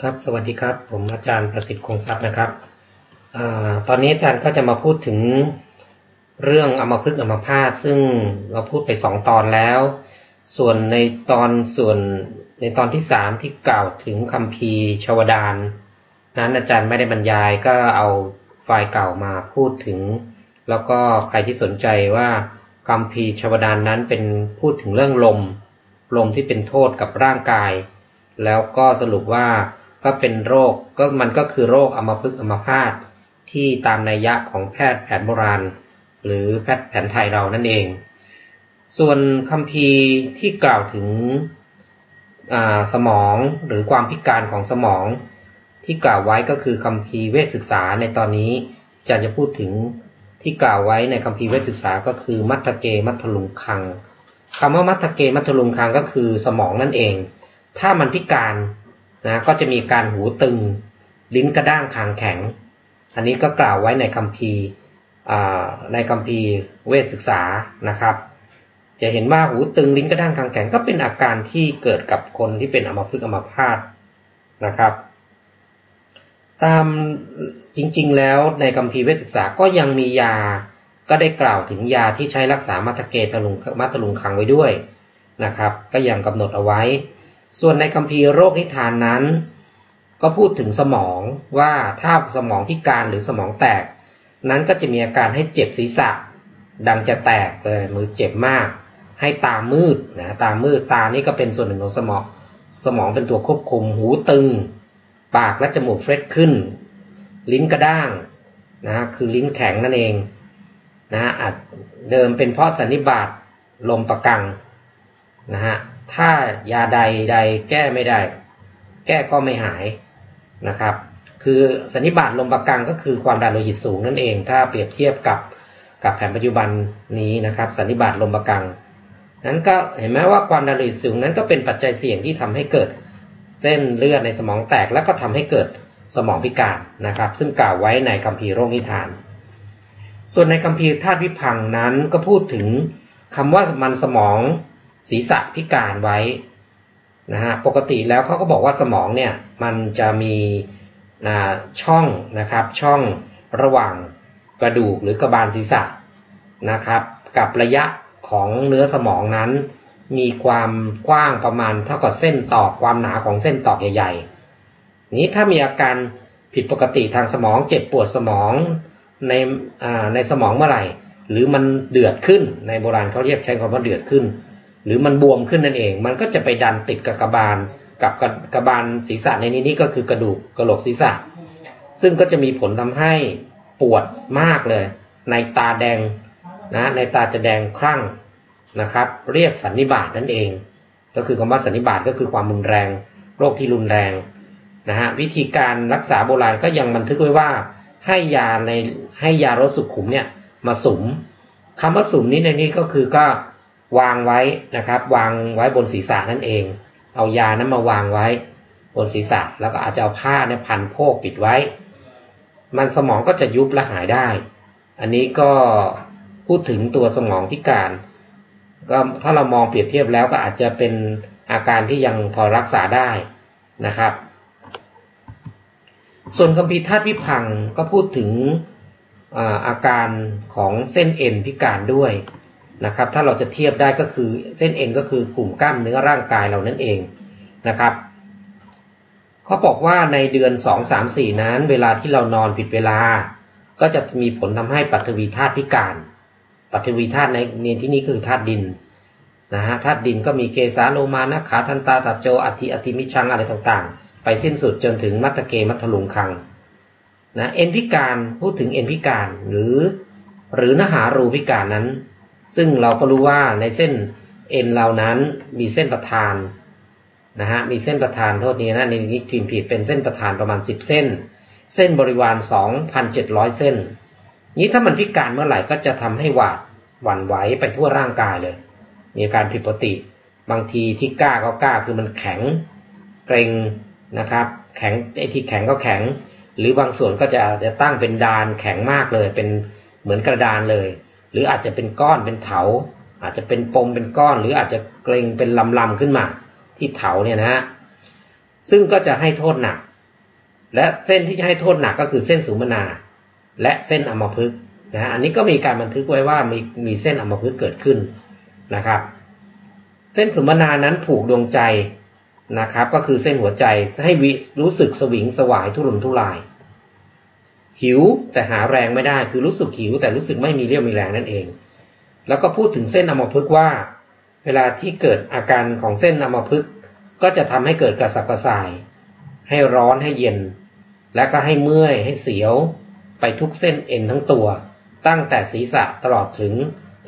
ครับ สวัสดีครับ ผมอาจารย์ประสิทธิ์คงทรัพย์นะครับอตอนนี้อาจารย์ก็จะมาพูดถึงเรื่องอมพึกอมพาตซึ่งเราพูดไปสองตอนแล้ว ส่วนในตอนส่วนในตอนที่สามที่กล่าวถึงคำพีชาวดานนั้นอาจารย์ไม่ได้บรรยายก็เอาไฟล์เก่ามาพูดถึง แล้วก็ใครที่สนใจว่าคำพีชาวดานนั้นเป็นพูดถึงเรื่องลม ลมที่เป็นโทษกับร่างกาย แล้วก็สรุปว่า ก็เป็นโรคก็มันก็คือโรคอัมพฤกษ์อัมพาตที่ตามนัยยะของแพทย์แผนโบราณ หรือแพทย์แผนไทยเรานั่นเอง ส่วนคำพีที่กล่าวถึงสมองหรือความพิการของสมอง ที่กล่าวไว้ก็คือคำพีเวชศึกษาในตอนนี้จะจะพูดถึงที่กล่าวไว้ในคำพีเวชศึกษาก็คือมัทเกมัทลุงคังคำว่ามัทเกมัทลุงคังก็คือสมองนั่นเอง ถ้ามันพิการ นะก็จะมีการหูตึง ลิ้นกระด้างคางแข็ง อันนี้ก็กล่าวไว้ในคำพีในคำพีเวชศึกษานะครับ จะเห็นว่าหูตึงลิ้นกระด้างคางแข็งก็เป็นอาการที่เกิดกับคนที่เป็นอัมพฤกษ์อัมพาตนะครับ ตามจริงๆแล้วในคำพีเวชศึกษาก็ยังมียาก็ได้กล่าวถึงยาที่ใช้รักษามัทเกตลุงมัทลุงคังไว้ด้วยนะครับ ก็ยังกำหนดเอาไว้ ส่วนในคัมภีร์โรคนิทานนั้น ก็พูดถึงสมองว่าถ้าสมองพิการหรือสมองแตก นั้นก็จะมีอาการให้เจ็บศีรษะดังจะแตกเลยมือเจ็บมาก ให้ตามืดนะตามืดตานี่ก็เป็นส่วนหนึ่งของสมอง สมองเป็นตัวควบคุมหูตึง ปากและจมูกเฟรดขึ้น ลิ้นกระด้างนะคือลิ้นแข็งนั่นเองนะอาจเดิมเป็นเพราะสันนิบาตลมประกังนะฮะ ถ้ายาใดใดแก้ไม่ได้ แก้ก็ไม่หายนะครับ คือสันนิบาตลมประกังก็คือความดันโลหิตสูงนั่นเอง ถ้าเปรียบเทียบกับกับแผนปัจจุบันนี้นะครับ สันนิบาตลมประกังนั้นก็เห็นไหมว่าความดันโลหิตสูงนั้นก็เป็นปัจจัยเสี่ยงที่ทำให้เกิด เส้นเลือดในสมองแตกแล้วก็ทำให้เกิดสมองพิการนะครับ ซึ่งกล่าวไว้ในคัมภีร์โรคนิทาน ส่วนในคัมภีร์ธาตุวิพังนั้นก็พูดถึงคำว่ามันสมอง ศีรษะพิการไว้นะฮะปกติแล้วเขาก็บอกว่าสมองเนี่ยมันจะมีช่องนะครับช่องระหว่างกระดูกหรือกระบาลศีรษะนะครับกับระยะของเนื้อสมองนั้น มีความกว้างประมาณเท่ากับเส้นตอกความหนาของเส้นตอกใหญ่ ๆ นี้ถ้ามีอาการผิดปกติทางสมองเจ็บปวดสมองในในสมองเมื่อไหร่ หรือมันเดือดขึ้นในโบราณเขาเรียกใช้คำว่าเดือดขึ้น หรือมันบวมขึ้นนั่นเอง มันก็จะไปดันติดกับกระบาล กับกระบาลศีรษะในนี้นี่ก็คือกระดูกกระโหลกศีรษะ ซึ่งก็จะมีผลทำให้ปวดมากเลย ในตาแดงนะในตาจะแดงครั่งนะครับ เรียกสันนิบาตนั่นเอง ก็คือคำว่าสันนิบาตก็คือความรุนแรง โรคที่รุนแรงนะฮะวิธีการรักษาโบราณก็ยังบันทึกไว้ว่า ให้ยาในให้ยารสสุขุมเนี่ยมาสุมคำว่าสุมนี้ในนี้ก็คือก็ วางไว้นะครับ วางไว้บนศีรษะนั่นเอง เอายานั้นมาวางไว้ บนศีรษะแล้วก็อาจจะเอาผ้าเนี่ยพันโพกปิดไว้ มันสมองก็จะยุบและหายได้ อันนี้ก็พูดถึงตัวสมองพิการ ก็ถ้าเรามองเปรียบเทียบแล้วก็อาจจะเป็นอาการที่ยังพอรักษาได้นะครับ ส่วนคัมภีธาตุวิพังก็พูดถึงอาการของเส้นเอ็นพิการด้วย นะครับ ถ้าเราจะเทียบได้ก็คือเส้นเอ็นก็คือกลุ่มกล้ามเนื้อร่างกายเรานั่นเองนะครับเขาบอกว่าในเดือนสองสามสี่นั้น เวลาที่เรานอนผิดเวลา ก็จะมีผลทำให้ปัทวีธาตุพิการปัทวีธาตุในเนียนที่นี้คือธาตุดินนะฮะธาตุดินก็มีเกสาโลมานะขาทันตาตัดโจอธิอธิมิชังอะไรต่างๆ ไปสิ้นสุดจนถึงมัตเกมัทลุงคังนะเอ็นพิการพูดถึงเอ็นพิการหรือ หรือนหารูพิการนั้น ซึ่งเราก็รู้ว่าในเส้นเอ็นเรานั้นมีเส้นประธานนะฮะมีเส้นประธานโทษนี้นะในนี้พิมพ์ผิดเป็นเส้นประธานประมาณ 10 เส้น เส้นบริวาร 2,700 เส้น นี้ถ้ามันพิการเมื่อไหร่ก็จะทำให้หวาดหวั่นไหวไปทั่วร่างกายเลย มีการผิดปกติ บางทีที่กล้าก็กล้าคือมันแข็งเกรงนะครับ แข็งไอ้ที่แข็งก็แข็ง หรือบางส่วนก็จะจะตั้งเป็นดานแข็งมากเลย เป็นเหมือนกระดานเลย หรืออาจจะเป็นก้อนเป็นเถา อาจจะเป็นปมเป็นก้อน หรืออาจจะเกรงเป็นลำลำขึ้นมา ที่เถาเนี่ยนะฮะซึ่งก็จะให้โทษหนัก และเส้นที่จะให้โทษหนักก็คือเส้นสุมนา และเส้นอมพฤกษ์นะอันนี้ก็มีการบันทึกไว้ว่ามีมีเส้นอมพฤกษ์เกิดขึ้นนะครับ เส้นสุมนานั้นผูกดวงใจนะครับ ก็คือเส้นหัวใจให้วิรู้สึกสวิงสวายทุรนทุราย หิวแต่หาแรงไม่ได้คือรู้สึกหิวแต่รู้สึกไม่มีเรี่ยวมีแรงนั่นเอง แล้วก็พูดถึงเส้นอมพฤกว่า เวลาที่เกิดอาการของเส้นอมพฤกก็จะทำให้เกิดกระสับกระส่าย ให้ร้อนให้เย็น และก็ให้เมื่อยให้เสียว ไปทุกเส้นเอ็นทั้งตัว ตั้งแต่ศีรษะตลอดถึง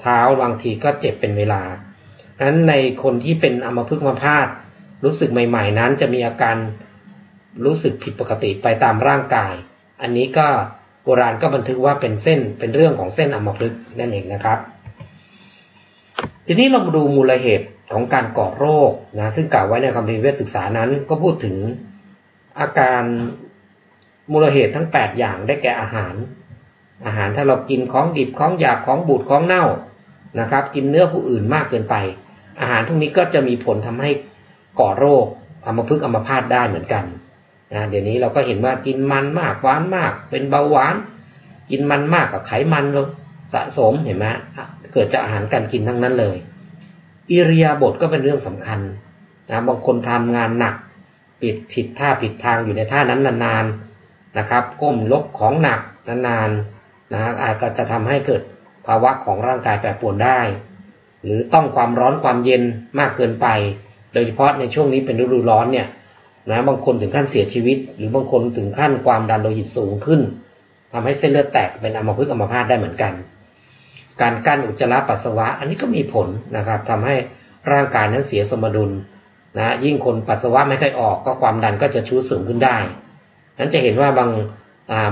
เท้าบางทีก็เจ็บเป็นเวลานั้นในคนที่เป็นอมพฤกมาพาดรู้สึกใหม่ ๆ นั้นจะมีอาการรู้สึกผิดปกติไปตามร่างกาย อันนี้ก็โบราณก็บันทึกว่าเป็นเส้นเป็นเรื่องของเส้นอมพฤกษ์นั่นเองนะครับ ทีนี้เรามาดูมูลเหตุของการก่อโรคนะซึ่งกล่าวไว้ในคำพิเวชศึกษานั้นก็พูดถึงอาการมูลเหตุทั้ง 8 อย่างได้แก่อาหาร อาหารถ้าเรากินของดิบของหยาบของบูดของเน่านะครับ กินเนื้อผู้อื่นมากเกินไป อาหารพวกนี้ก็จะมีผลทำให้ก่อโรคอัมพฤกษ์อัมพาตได้เหมือนกัน นะเดี๋ยวนี้เราก็เห็นว่ากินมันมากหวานมาก เป็นเบาหวาน กินมันมากกับไขมันสะสมเห็นไหมเกิดจากอาหารการกินทั้งนั้นเลย อิริยาบถก็เป็นเรื่องสำคัญนะบางคนทำงานหนัก ปิดผิดท่าผิดทางอยู่ในท่านั้นนานๆนะครับ ก้มลบของหนักนานๆนะอาจจะทำให้เกิดภาวะของร่างกายแปรปรวนได้ หรือต้องความร้อนความเย็นมากเกินไป โดยเฉพาะในช่วงนี้เป็นฤดูร้อนเนี่ย นะบางคนถึงขั้นเสียชีวิต หรือบางคนถึงขั้นความดันโลหิตสูงขึ้นทำให้เส้นเลือดแตกเป็นอัมพฤกษ์อัมพาตได้เหมือนกัน การกั้นอุจจาระปัสสาวะ อันนี้ก็มีผลนะครับทำให้ร่างกายนั้นเสียสมดุลนะยิ่งคนปัสสาวะไม่ค่อยออกก็ความดันก็จะชูสูงขึ้นได้ นั้นจะเห็นว่าบาง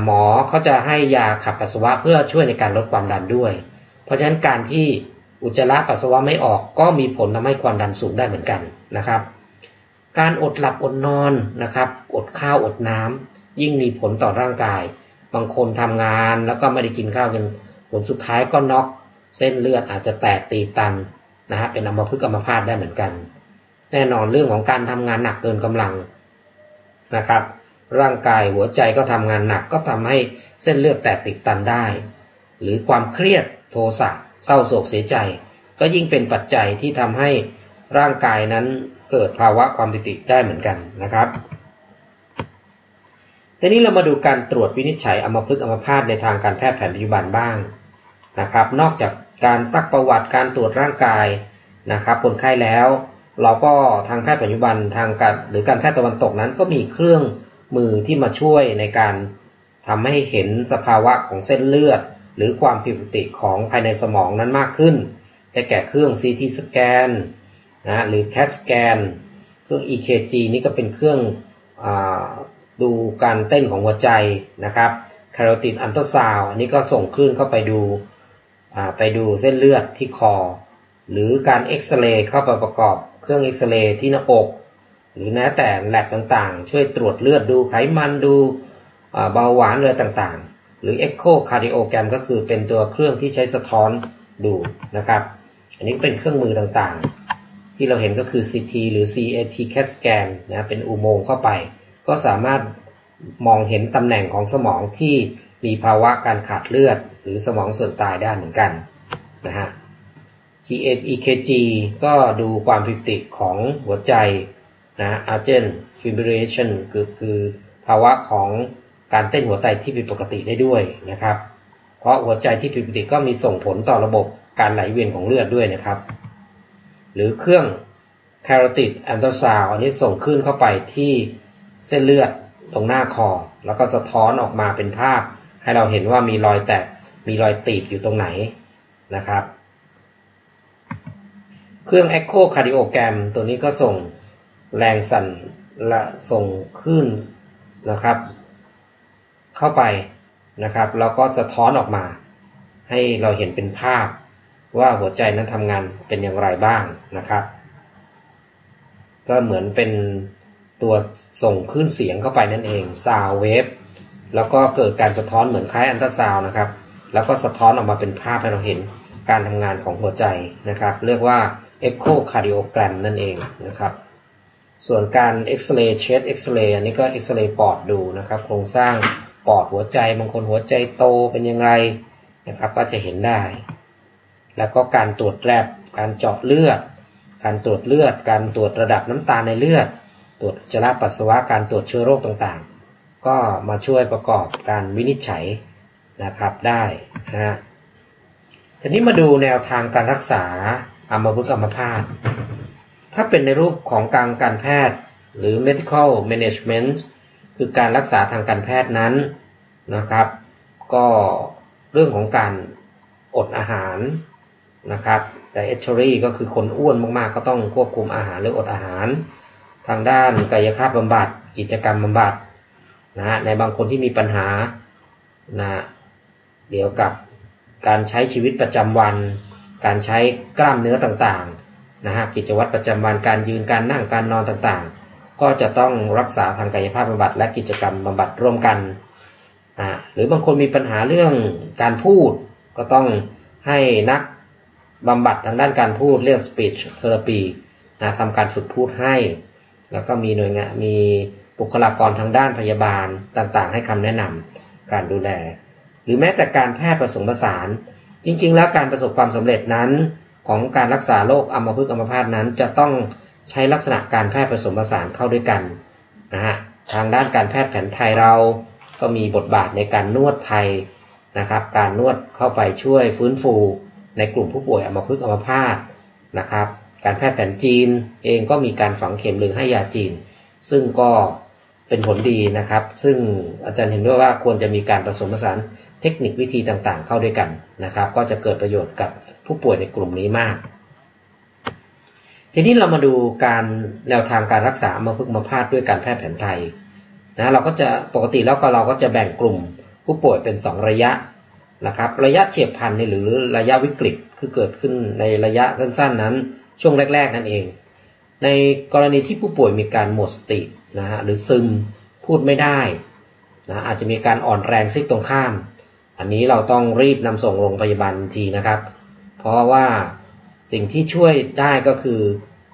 หมอเขาจะให้ยาขับปัสสาวะเพื่อช่วยในการลดความดันด้วย เพราะฉะนั้นการที่อุจจาระปัสสาวะไม่ออกก็มีผลทำให้ความดันสูงได้เหมือนกันนะครับ การอดหลับอดนอนนะครับ อดข้าวอดน้ำยิ่งมีผลต่อร่างกาย บางคนทำงานแล้วก็ไม่ได้กินข้าวกันผลสุดท้ายก็น็อกเส้นเลือดอาจจะแตกตีตันนะฮะเป็นอัมพฤกษ์อัมพาตได้เหมือนกัน แน่นอนเรื่องของการทำงานหนักเกินกำลังนะครับ ร่างกายหัวใจก็ทำงานหนักก็ทำให้เส้นเลือดแตกติดตันได้ หรือความเครียดโทสะเศร้าโศกเสียใจ ก็ยิ่งเป็นปัจจัยที่ทำให้ร่างกายนั้น เกิดภาวะความปิติได้เหมือนกันนะครับทีนี้เรามาดูการตรวจวินิจฉัยอัมพฤกษ์อัมพาตในทางการแพทย์แผนปัจจุบันบ้างนะครับ นอกจากการซักประวัติการตรวจร่างกายนะครับคนไข้แล้ว เราก็ทางแพทย์ปัจจุบันทางการหรือการแพทย์ตะวันตกนั้นก็มีเครื่องมือที่มาช่วยในการทำให้เห็นสภาวะของเส้นเลือด หรือความผิดปกติของภายในสมองนั้นมากขึ้น ได้แก่เครื่อง CT สแกน นะหรือ CAT สแกนเครื่อง EKG นี่ก็เป็นเครื่องอดูการเต้นของหัวใจนะครับคาร์ตินอันตราซาวอันนี้ก็ส่งคลื่นเข้าไปดูไปดูเส้นเลือดที่คอ หรือการเอ็กซเรย์เข้าไปประกอบเครื่องเอ็กซเรย์ที่หน้าอก หรือแม้แต่แลบต่างๆ ช่วยตรวจเลือดดูไขมันดูเบาหวานเลือต่างๆ หรือเอ็กโคคาร์ดิโอแกรมก็คือเป็นตัวเครื่องที่ใช้สะท้อนดูนะครับ อันนี้เป็นเครื่องมือต่างๆ ที่เราเห็นก็คือ CT หรือ CAT CAT scan นะเป็นอุโมงค์เข้าไป ก็สามารถมองเห็นตำแหน่งของสมองที่มีภาวะการขาดเลือด หรือสมองส่วนตายได้เหมือนกันนะฮะ EKG ก็ดูความผิดปกติของหัวใจนะ urgent fibrillation คือคือภาวะของการเต้นหัวใจที่ผิดปกติได้ด้วยนะครับ เพราะหัวใจที่ผิดปกติก็มีส่งผลต่อระบบการไหลเวียนของเลือดด้วยนะครับ หรือเครื่อง carotid ultrasound อันนี้ส่งขึ้นเข้าไปที่เส้นเลือดตรงหน้าคอ แล้วก็สะท้อนออกมาเป็นภาพ ให้เราเห็นว่ามีรอยแตกมีรอยตีบอยู่ตรงไหนนะครับ เครื่อง Echo Cardiogram ตัวนี้ก็ส่งแรงสั่นและส่งคลื่นนะครับ เข้าไปนะครับ แล้วก็สะท้อนออกมา ให้เราเห็นเป็นภาพ ว่าหัวใจนั้นทำงานเป็นอย่างไรบ้างนะครับ ก็เหมือนเป็นตัวส่งคลื่นเสียงเข้าไปนั่นเองซาวเวฟแล้วก็เกิดการสะท้อนเหมือนคล้ายอันตราซาวนะครับ แล้วก็สะท้อนออกมาเป็นภาพให้เราเห็นการทำงานของหัวใจนะครับ เรียกว่า Echo Cardiogram นั่นเองนะครับ ส่วนการเอ็กซเรย์เชสเอ็กซเรย์อันนี้ก็เอ็กซเรย์ปอดดูนะครับ โครงสร้างปอดหัวใจบางคนหัวใจโตเป็นยังไงนะครับ ก็จะเห็นได้ แล้วก็การตรวจแลบการเจาะเลือด การตรวจเลือด การตรวจระดับน้ำตาลในเลือด ตรวจจระปัสสาวะการตรวจเชื้อโรคต่างๆ ก็มาช่วยประกอบการวินิจฉัยนะครับได้นะฮะทีนี้มาดูแนวทางการรักษาอัมพฤกษ์อัมพาตถ้าเป็นในรูปของการการแพทย์หรือ medical management คือการรักษาทางการแพทย์นั้นนะครับ ก็เรื่องของการอดอาหาร นะครับ แต่เอชชอรี่ก็คือคนอ้วนมากๆ ก็ต้องควบคุมอาหารหรืออดอาหาร ทางด้านกายภาพบำบัดกิจกรรมบำบัดนะฮะในบางคนที่มีปัญหานะเดี๋ยวกับการใช้ชีวิตประจำวัน การใช้กล้ามเนื้อต่างๆนะฮะกิจวัตรประจำวันการยืนการนั่งการนอนต่างๆ ก็จะต้องรักษาทางกายภาพบำบัดและกิจกรรมบำบัดร่วมกันอ่าหรือบางคนมีปัญหาเรื่องการพูดก็ต้องให้นัก บำบัดทางด้านการพูดเรียก speech therapy นะทำการฝึกพูดให้ แล้วก็มีหน่วยงานมีบุคลากรทางด้านพยาบาลต่างๆ ให้คำแนะนำการดูแล หรือแม้แต่การแพทย์ผสมผสาน จริง ๆ แล้วการประสบความสำเร็จนั้น ของการรักษาโรคอัมพฤกษ์อัมพาตนั้น จะต้องใช้ลักษณะการแพทย์ผสมผสานเข้าด้วยกันนะฮะทางด้านการแพทย์แผนไทยเราก็มีบทบาทในการนวดไทยนะครับ การนวดเข้าไปช่วยฟื้นฟู ในกลุ่มผู้ป่วยอัมพฤกษ์อัมพาตนะครับ การแพทย์แผนจีนเองก็มีการฝังเข็มหรือให้ยาจีน ซึ่งก็เป็นผลดีนะครับ ซึ่งอาจารย์เห็นด้วยว่าควรจะมีการผสมผสานเทคนิควิธีต่างๆ เข้าด้วยกันนะครับ ก็จะเกิดประโยชน์กับผู้ป่วยในกลุ่มนี้มาก ทีนี้เรามาดูการแนวทางการรักษาอัมพฤกษ์อัมพาตด้วยการแพทย์แผนไทยนะเราก็จะปกติแล้วก็เราก็จะแบ่งกลุ่มผู้ป่วยเป็น 2 ระยะ นะครับ ระยะเฉียบพันธุ์หรือระยะวิกฤตคือเกิดขึ้นในระยะสั้นๆ นั้น ช่วงแรก ๆ นั่นเอง ในกรณีที่ผู้ป่วยมีการหมดสตินะฮะหรือซึมพูดไม่ได้นะอาจจะมีการอ่อนแรงซิกตรงข้าม อันนี้เราต้องรีบนำส่งโรงพยาบาลทีนะครับ เพราะว่าสิ่งที่ช่วยได้ก็คือ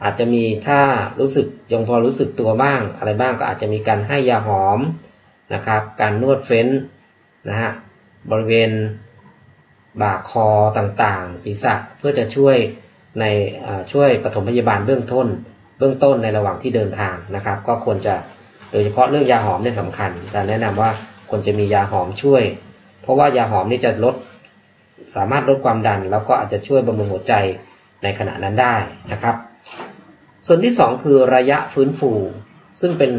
อาจจะมีถ้ารู้สึกยังพอรู้สึกตัวบ้าง อะไรบ้างก็อาจจะมีการให้ยาหอมนะครับ การนวดเฟ้นนะฮะ บริเวณบ่าคอต่างๆ ศีรษะเพื่อจะช่วยในช่วยปฐมพยาบาลเบื้องต้น เบื้องต้นในระหว่างที่เดินทางนะครับ ก็ควรจะโดยเฉพาะเรื่องยาหอมเนี่ยสำคัญแต่แนะนำว่าควรจะมียาหอมช่วย เพราะว่ายาหอมนี่จะลด สามารถลดความดัน แล้วก็อาจจะช่วยบำรุงหัวใจในขณะนั้นได้นะครับ ส่วนที่สองคือระยะฟื้นฟู ซึ่งเป็น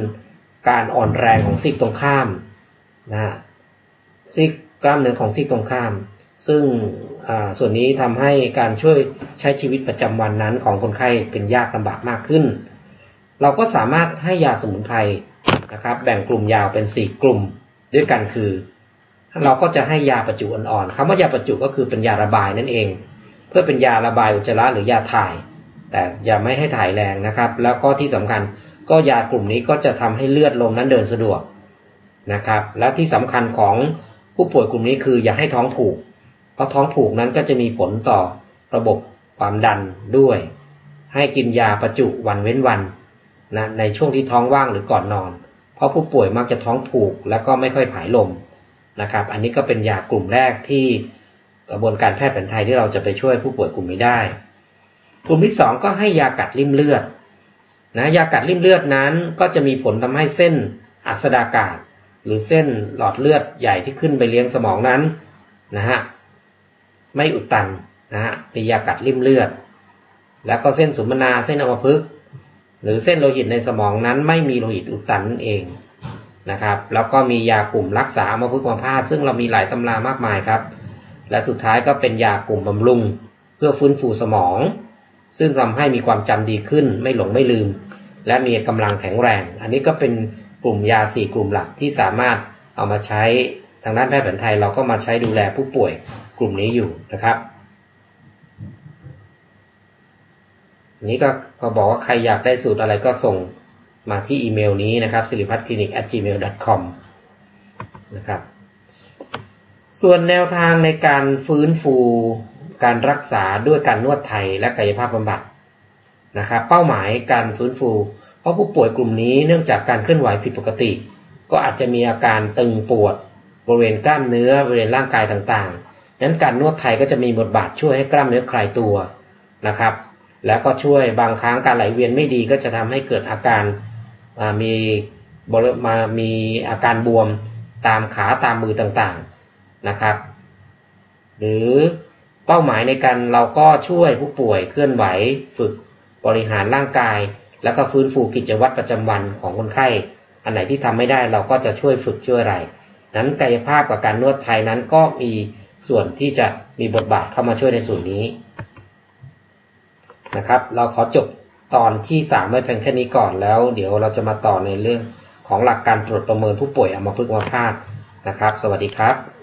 การอ่อนแรงของซีกตรงข้ามนะซีก กล้ามเนื้อของซีกตรงข้าม ซึ่งส่วนนี้ทำให้การช่วยใช้ชีวิตประจำวันนั้นของคนไข้เป็นยากลำบากมากขึ้น เราก็สามารถให้ยาสมุนไพรนะครับ แบ่งกลุ่มยาวเป็น 4 กลุ่มด้วยกันคือ เราก็จะให้ยาประจุอ่อนๆคำว่ายาประจุก็คือเป็นยาระบายนั่นเอง เพื่อเป็นยาระบายอุจจาระหรือยาถ่าย แต่อย่าไม่ให้ถ่ายแรงนะครับ แล้วก็ที่สำคัญก็ยากลุ่มนี้ก็จะทำให้เลือดลมนั้นเดินสะดวกนะครับ และที่สำคัญของ ผู้ป่วยกลุ่มนี้คืออย่าให้ท้องผูก เพราะท้องผูกนั้นก็จะมีผลต่อระบบความดันด้วย ให้กินยาประจุวันเว้นวันนะในช่วงที่ท้องว่างหรือก่อนนอน เพราะผู้ป่วยมักจะท้องผูกแล้วก็ไม่ค่อยผายลมนะครับ อันนี้ก็เป็นยากลุ่มแรกที่กระบวนการแพทย์แผนไทยที่เราจะไปช่วยผู้ป่วยกลุ่มนี้ได้ กลุ่มที่สองก็ให้ยากัดริ่มเลือดนะยากัดริ่มเลือดนั้นก็จะมีผลทำให้เส้นอัสดากาศ รือเส้นหลอดเลือดใหญ่ที่ขึ้นไปเลี้ยงสมองนั้นนะฮะไม่อุดตันนะฮะมียากัดริ่มเลือด แล้วก็เส้นสุมนาเส้นอมพฤกษ์หรือเส้นโลหิตในสมองนั้น ไม่มีโลหิตอุดตันนั่นเองนะครับ แล้วก็มียากลุ่มรักษาอมพฤกษ์อัมพาตซึ่งเรามีหลายตำรามากมายครับ และสุดท้ายก็เป็นยากลุ่มบำรุง เพื่อฟื้นฟูสมอง ซึ่งทำให้มีความจำดีขึ้น ไม่หลงไม่ลืม และมีกำลังแข็งแรง อันนี้ก็เป็น กลุ่มยาสี่กลุ่มหลักที่สามารถเอามาใช้ทางด้านแพทย์แผนไทยเราก็มาใช้ดูแลผู้ป่วยกลุ่มนี้อยู่นะครับ นี้ก็ก็บอกว่าใครอยากได้สูตรอะไรก็ส่งมาที่อีเมลนี้นะครับสิริพัฒน์คลินิก at gmail com นะครับส่วนแนวทางในการฟื้นฟูการรักษาด้วยการนวดไทยและกายภาพบำบัดนะครับ เป้าหมายการฟื้นฟู เพราะผู้ป่วยกลุ่มนี้เนื่องจากการเคลื่อนไหวผิดปกติ ก็อาจจะมีอาการตึงปวด บริเวณกล้ามเนื้อบริเวณร่างกายต่างๆ นั้นการนวดไทยก็จะมีบทบาทช่วยให้กล้ามเนื้อคลายตัวนะครับ แล้วก็ช่วยบางครั้งการไหลเวียนไม่ดีก็จะทำให้เกิดอาการมีบริมามีอาการบวมตามขาตามมือต่างๆนะครับ หรือเป้าหมายในการเราก็ช่วยผู้ป่วยเคลื่อนไหวฝึกบริหารร่างกาย แล้วก็ฟื้นฟูกิจวัตรประจำวันของคนไข้ อันไหนที่ทำไม่ได้เราก็จะช่วยฝึกช่วยอะไร นั้นกายภาพกับการนวดไทยนั้นก็มีส่วนที่จะมีบทบาทเข้ามาช่วยในส่วนนี้นะครับ เราขอจบตอนที่สามไว้เพียงแค่นี้ก่อนแล้ว เดี๋ยวเราจะมาต่อในเรื่องของหลักการตรวจประเมินผู้ป่วยอัมพฤกษ์อัมพาตนะครับ สวัสดีครับ